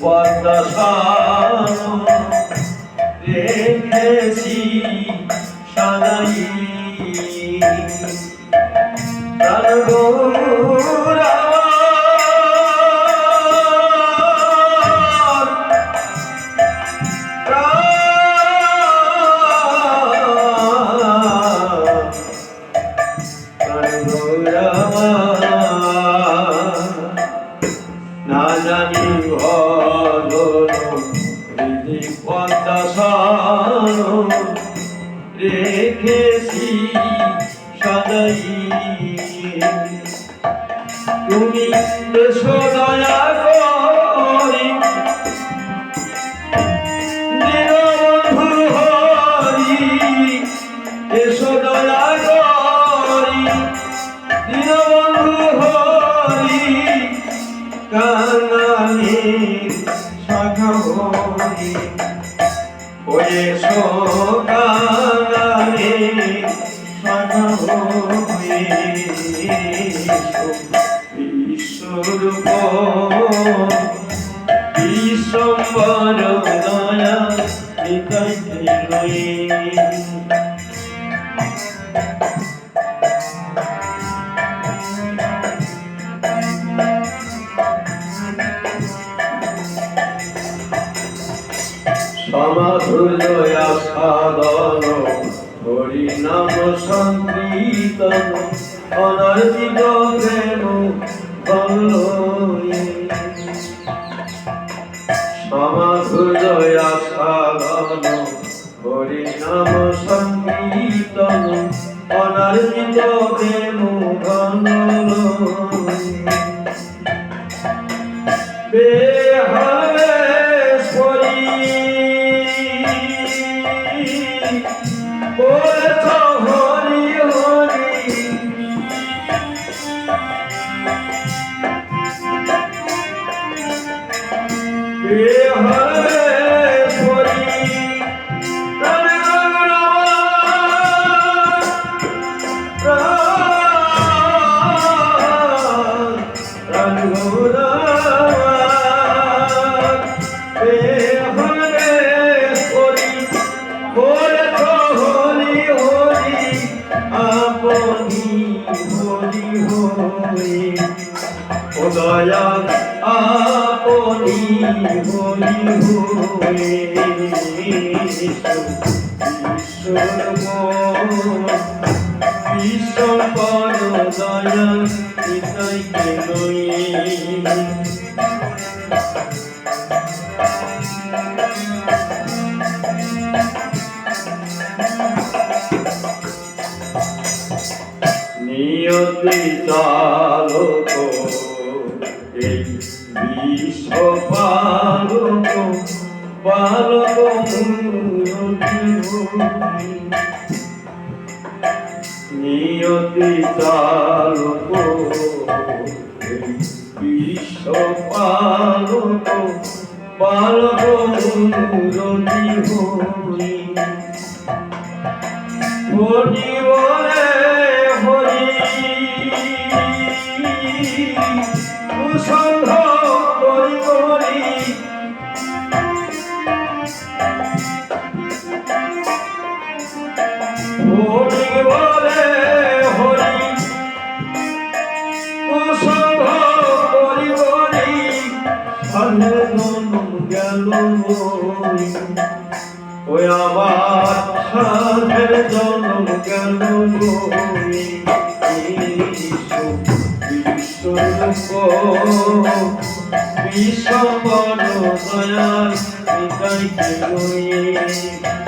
পদ্ম রেখেছি সদাই প্রাণ না রেখেছি সদাই। তুমি এসো দয়া করি, দীনবন্ধু হরি, এসো দয়া করি, দীনবন্ধু হরি কাঙালি শাখা হরি ওরে সো কাঙালি শাখা হরি বিশ্বরূপ বিশ্বম্বর দয়া নিতাই সমাধুর্য সাধন হরি নাম সংকীর্তন অনর্জিত প্রেম সমাধুর্য সাধন হরি নাম সংকীর্তন অনর্জিত প্রেম বল্লই দয়া আপনি হলি হয়ে বিশ্বপর দয়া পিতাইকে লই নিয়তি চালক এই বিশ্ব পালক পালক নিয়তি চালক বিশ্ব পালক ওই আমার সাধের জন্ম গেল বিশ্বর দয়াল কে